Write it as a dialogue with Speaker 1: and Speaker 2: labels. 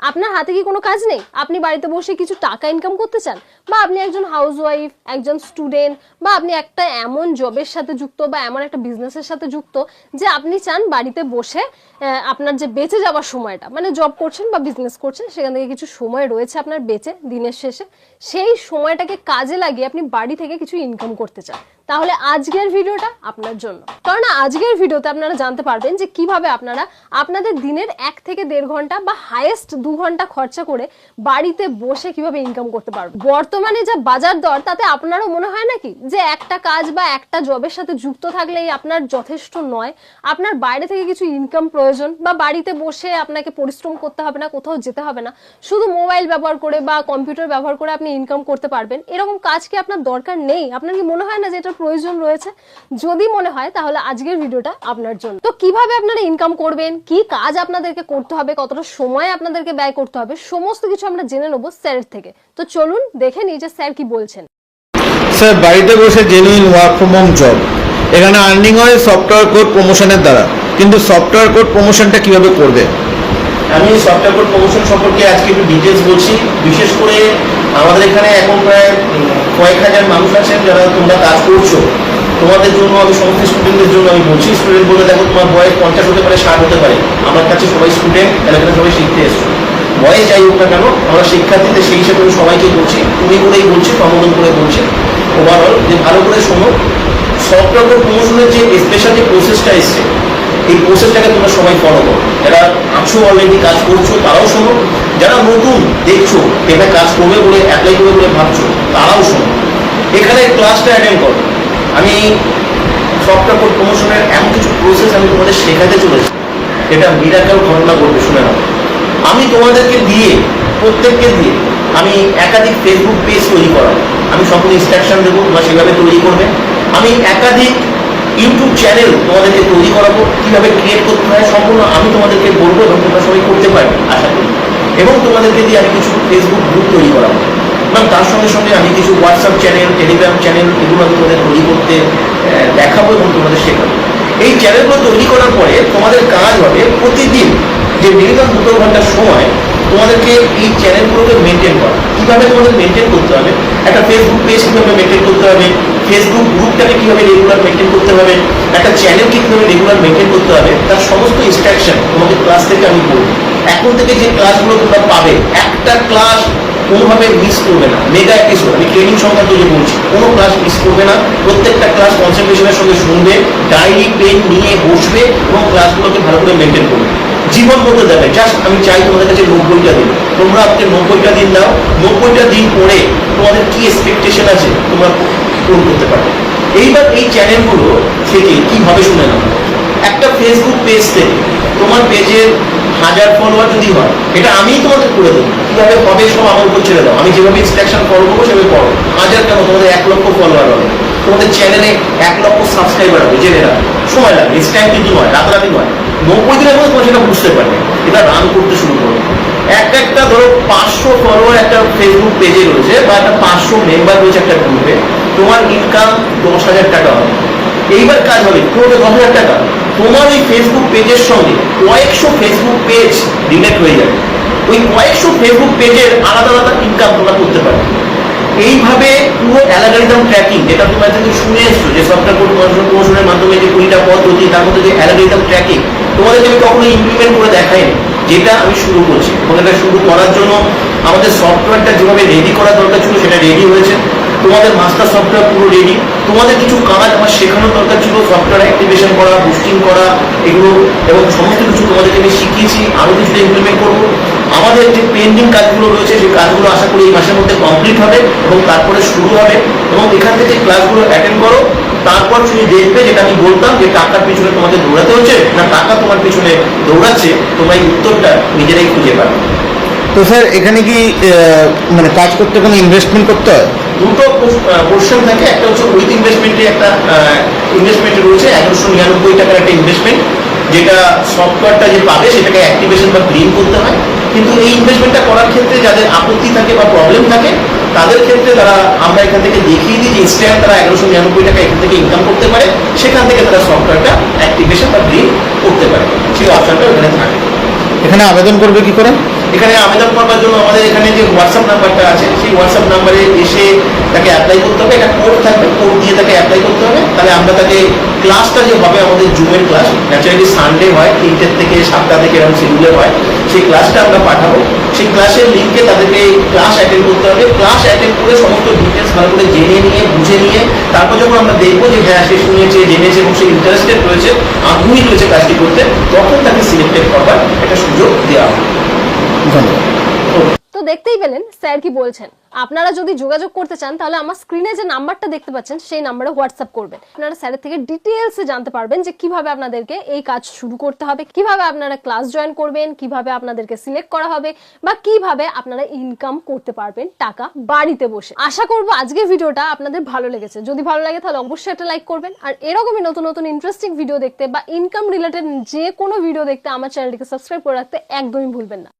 Speaker 1: আপনার হাতে কি কোনো কাজ নেই? আপনি বাড়িতে বসে কিছু টাকা ইনকাম করতে চান? বা আপনি একজন হাউসওয়াইফ একজন স্টুডেন্ট বা আপনি একটা এমন জবের সাথে যুক্ত বা এমন একটা বিজনেসের সাথে যুক্ত যে আপনি চান বাড়িতে বসে আপনার যে বেঁচে যাওয়ার সময়টা মানে জব করছেন বা বিজনেস করছেন, সেখান থেকে কিছু সময় রয়েছে আপনার বেঁচে, দিনের শেষে। সেই সময়টাকে কাজে লাগিয়ে আপনি বাড়ি থেকে কিছু ইনকাম করতে চান। তাহলে আজকের ভিডিওটা আপনার জন্য। কারণ আজকের ভিডিওতে আপনারা জানতে পারবেন যে কীভাবে আপনারা আপনাদের দিনের এক থেকে দেড় ঘণ্টা বা হায়েস্ট দু ঘণ্টা খরচা করে বাড়িতে বসে কীভাবে ইনকাম করতে পারবেন। বর্তমানে যা বাজার দর, তাতে আপনারও মনে হয় নাকি যে একটা কাজ বা একটা জবের সাথে যুক্ত থাকলেই আপনার যথেষ্ট নয়? আপনার বাইরে থেকে কিছু ইনকাম প্রয়োজন বা বাড়িতে বসে আপনাকে পরিশ্রম করতে হবে না, কোথাও যেতে হবে না। শুধু মোবাইল ব্যবহার করে বা কম্পিউটার ব্যবহার করে আপনি ইনকাম করতে পারবেন। এরকম কাজ কি আপনার দরকার নেই? আপনার কি মনে হয় না যে এটার প্রয়োজন রয়েছে। যদি মনে হয় তাহলে আজকের ভিডিওটা আপনার জন্য। তো কীভাবে আপনারা ইনকাম করবেন? কি কাজ আপনাদেরকে করতে হবে? কতটা সময় আপনাদেরকে ব্যয় করতে হবে? সমস্ত কিছু আমরা জেনে নেব স্যারের থেকে। তো চলুন দেখে নিই যে স্যার কি বলছেন।
Speaker 2: স্যার বাড়িতে বসে genuine work from home job এখানে আর্নিং হয় সফটওয়্যার কোড প্রমোশনের দ্বারা। কিন্তু সফটওয়্যার কোড প্রমোশনটা কীভাবে করবে?
Speaker 3: আমি সফটওয়্যার কোড প্রমোশন সম্পর্কে আজকে একটু ডিটেলস বলছি। বিশেষ করে আমাদের এখানে এখন প্রায় কয়েক হাজার মানুষ আছেন যারা তোমরা কাজ করছ। তোমাদের জন্য আমি সমস্ত স্টুডেন্টদের জন্য আমি বলছি স্টুডেন্ট বলে দেখো, তোমার বয়স পঞ্চাশ হতে পারে, ষাট হতে পারে। আমার কাছে সবাই স্টুডেন্ট এলাকায় সবাই শিখতে এসছো। বয়স যাই হোক না কেন, আমরা শিক্ষার্থীদের সেই হিসেবে আমি সবাইকে বলছি, তুমি করেই বলছি সম্বোধন করে বলছি। ওভারঅল যে ভালো করে শোনো সফটওয়্যার কোড প্রমোশনের যে স্পেশাল যে প্রসেসটা এসছে, এই প্রসেসটাকে তোমরা সবাই ফলো করো। যারা আছো অলরেডি কাজ করছ, তারাও শোনো। যারা নতুন দেখছ এটা কাজ করবে বলে অ্যাপ্লাই করবে বলে ভাবছ, তারাও শোনো। এখানে ক্লাসটা অ্যাটেন্ড করো। আমি সফটওয়্যার কোড প্রমোশনের এমন কিছু প্রসেস আমি তোমাদের শেখাতে চলেছি। এটা মিরাকেল ঘটনা করবে শুনে নাও। আমি তোমাদেরকে দিয়ে, প্রত্যেককে দিয়ে, আমি একাধিক ফেসবুক পেজ তৈরি করাবো। আমি সকল ইনস্ট্রাকশন দেবো, তোমরা সেভাবে তৈরি করবে। আমি একাধিক ইউটিউব চ্যানেল তোমাদেরকে তৈরি করাবো। কীভাবে ক্রিয়েট করতে হয়, সম্পূর্ণ আমি তোমাদেরকে বলব এবং তোমরা সবাই করতে পারবে, আশা করি। এবং তোমাদেরকে দিয়ে আমি কিছু ফেসবুক গ্রুপ তৈরি করাবো। এবং তার সঙ্গে সঙ্গে আমি কিছু হোয়াটসঅ্যাপ চ্যানেল টেলিগ্রাম চ্যানেল এগুলো আমি তোমাদের তৈরি করতে দেখাবো এবং তোমাদের শেখাবো। এই চ্যানেলগুলো তৈরি করার পরে তোমাদের কাজ হবে প্রতিদিন যে মিনিমাম দুটো ঘণ্টার সময় তোমাদেরকে এই চ্যানেলগুলোকে মেনটেন করা। কীভাবে তোমাদের মেনটেন করতে হবে? একটা ফেসবুক পেজ কীভাবে মেনটেন করতে হবে? ফেসবুক গ্রুপটাকে কীভাবে রেগুলার মেনটেন করতে হবে? একটা চ্যানেলকে কীভাবে রেগুলার মেনটেন করতে হবে? তার সমস্ত ইনস্ট্রাকশন তোমাদের ক্লাস থেকে আমি বলব। এখন থেকে যে ক্লাসগুলো তোমরা পাবে, একটা ক্লাস কোনোভাবে মিস করবে না মেগা এপিসোড আমি ট্রেনিং সংক্রান্ত যে বলছি, কোনো ক্লাস মিস করবে না, প্রত্যেকটা ক্লাস কনসেন্ট্রেশনের সঙ্গে শুনবে ডায়েরি পেন নিয়ে বসবে এবং ক্লাসগুলোকে ভালো করে মেনটেন করবে। জীবন বলতে দেবে জাস্ট আমি চাই তোমাদের কাছে নব্বইটা দিন। তোমরা আজকে নব্বইটা দিন দাও। নব্বইটা দিন পরে তোমাদের কি এক্সপেকটেশন আছে, তোমরা পূরণ করতে পারবে। এইবার এই চ্যানেলগুলো থেকে কীভাবে শুনে নাও? একটা ফেসবুক পেজ থেকে তোমার পেজের হাজার ফলোয়ার যদি হয়, এটা আমিই তোমাদের করে দেবো। কীভাবে হবে সব আমার উপর ছেড়ে দাও। আমি যেভাবে ইনস্ট্রাকশন ফলো করব, সেভাবে করো। হাজার কেন? তোমাদের এক লক্ষ ফলোয়ার হবে। তোমাদের চ্যানেলে এক লক্ষ সাবস্ক্রাইবার হবে, জেনে রাখো সময় লাগে ইনস্ট্যান্ট কিন্তু নয় রাতারাতি নয়। নব্বই দিনের মধ্যে তোমার সেটা বুঝতে পারবে। এটা রান করতে শুরু করবে এক একটা ধরো পাঁচশো ফলোয়ার একটা ফেসবুক পেজে রয়েছে বা একটা পাঁচশো মেম্বার রয়েছে একটা গ্রুপে তোমার ইনকাম দশ হাজার টাকা হবে। এইবার কাজ হবে পুরো দশ হাজার টাকা। তোমার ওই ফেসবুক পেজের সঙ্গে কয়েকশো ফেসবুক পেজ রিলেট হয়ে যাবে। ওই কয়েকশো ফেসবুক পেজের আলাদা আলাদা ইনকাম তোমরা করতে পারবে এইভাবে পুরো অ্যালাগারিদম ট্র্যাকিং যেটা তোমরা যদি শুনে এসছো, যে সফটওয়্যার কোড প্রমোশনের মাধ্যমে যে কুড়িটা পদ্ধতি তার মধ্যে যে অ্যালাগারিদম ট্র্যাকিং তোমাদেরকে আমি কখনো ইমপ্লিমেন্ট করে দেখাইনি যেটা আমি শুরু করছি এবং এটা শুরু করার জন্য আমাদের সফটওয়্যারটা যেভাবে রেডি করা দরকার ছিল, সেটা রেডি হয়েছে। তোমাদের মাস্টার সফটওয়্যার পুরো রেডি তোমাদের কিছু কাজ আমার শেখানোর দরকার ছিল সফটওয়্যার অ্যাক্টিভেশন করা বুস্টিং করা, এগুলো, এবং সমস্ত কিছু তোমাদেরকে আমি শিখিয়েছি আরও কিছুটা ইমপ্লিমেন্ট করব। আমাদের যে পেন্ডিং কাজগুলো রয়েছে, সেই কাজগুলো আশা করি এই মাসের মধ্যে কমপ্লিট হবে এবং তারপরে শুরু হবে। এবং এখান থেকে ক্লাসগুলো অ্যাটেন্ড করো। তারপর তুমি দেখবে যেটা আমি বলতাম, যে টাকার পিছনে তোমাদের দৌড়াতে হচ্ছে না টাকা তোমার পিছনে দৌড়াচ্ছে, তোমার এই উত্তরটা নিজেরাই খুঁজে পাবে।
Speaker 2: তো স্যার, এখানে কি মানে কাজ করতে কোনো ইনভেস্টমেন্ট করতে হয়?
Speaker 3: দুটো পোর্শন থাকে। একটা হচ্ছে উইথ ইনভেস্টমেন্টে একটা ইনভেস্টমেন্ট রয়েছে, এগারোশো নিরানব্বই টাকার একটা ইনভেস্টমেন্ট যেটা সফটওয়্যারটা যে পাবে সেটাকে অ্যাক্টিভেশন বা ক্লিন করতে হয়। কিন্তু এই ইনভেস্টমেন্টটা করার ক্ষেত্রে যাদের আপত্তি থাকে বা প্রবলেম থাকে, তাদের ক্ষেত্রে তারা, আমরা এখান থেকে দেখিয়ে দিই যে ইনস্ট্যান্ট তারা এগারোশো নিরানব্বই টাকা এখান থেকে ইনকাম করতে পারে, সেখান থেকে তারা সফটওয়্যারটা অ্যাক্টিভেশন বা ক্লিন করতে পারে। সেই অপশনটা ওখানে থাকে।
Speaker 2: এখানে আবেদন করবে কি করে?
Speaker 3: এখানে আবেদন করবার জন্য আমাদের এখানে যে হোয়াটসঅ্যাপ নাম্বারটা আছে, সেই হোয়াটসঅ্যাপ নাম্বারে এসে তাকে অ্যাপ্লাই করতে হবে। একটা কোড থাকবে কোড দিয়ে তাকে অ্যাপ্লাই করতে হবে। তাহলে আমরা তাকে ক্লাসটা যে হবে, আমাদের জুমের ক্লাস ন্যাচারালি সানডে হয়, তিনটের থেকে সাতটা থেকে এরকম শিডিউলে হয়, সেই ক্লাসটা আমরা পাঠাবো। সেই ক্লাসের লিঙ্কে তাদেরকে ক্লাস অ্যাটেন্ড করতে হবে। ক্লাস অ্যাটেন্ড করে সমস্ত ডিটেলস ভালো করে জেনে নিয়ে, বুঝে নিয়ে, তারপর যখন আমরা দেখব যে হ্যাঁ সে শুনেছে, জেনেছে এবং সে ইন্টারেস্টেড রয়েছে, আগ্রহী রয়েছে কাজটি করতে, তখন তাকে সিলেক্টেড করবার একটা সুযোগ দেওয়া হবে।
Speaker 2: ধন্যবাদ।
Speaker 1: তো দেখতেই পেলেন স্যার কি বলছেন। আপনারা যদি যোগাযোগ করতে চান, তাহলে আমার স্ক্রিনে যে নাম্বারটা দেখতে পাচ্ছেন, সেই নাম্বারে হোয়াটসঅ্যাপ করবেন। আপনারা স্যারের থেকে ডিটেলসে জানতে পারবেন যে কীভাবে আপনাদেরকে এই কাজ শুরু করতে হবে, কীভাবে আপনারা ক্লাস জয়েন করবেন, কীভাবে আপনাদেরকে সিলেক্ট করা হবে, বা কীভাবে আপনারা ইনকাম করতে পারবেন টাকা বাড়িতে বসে। আশা করব আজকের ভিডিওটা আপনাদের ভালো লেগেছে। যদি ভালো লাগে, তাহলে অবশ্যই একটা লাইক করবেন। আর এরকমই নতুন নতুন ইন্টারেস্টিং ভিডিও দেখতে বা ইনকাম রিলেটেড যে কোনো ভিডিও দেখতে আমার চ্যানেলটিকে সাবস্ক্রাইব করে রাখতে একদমই ভুলবেন না।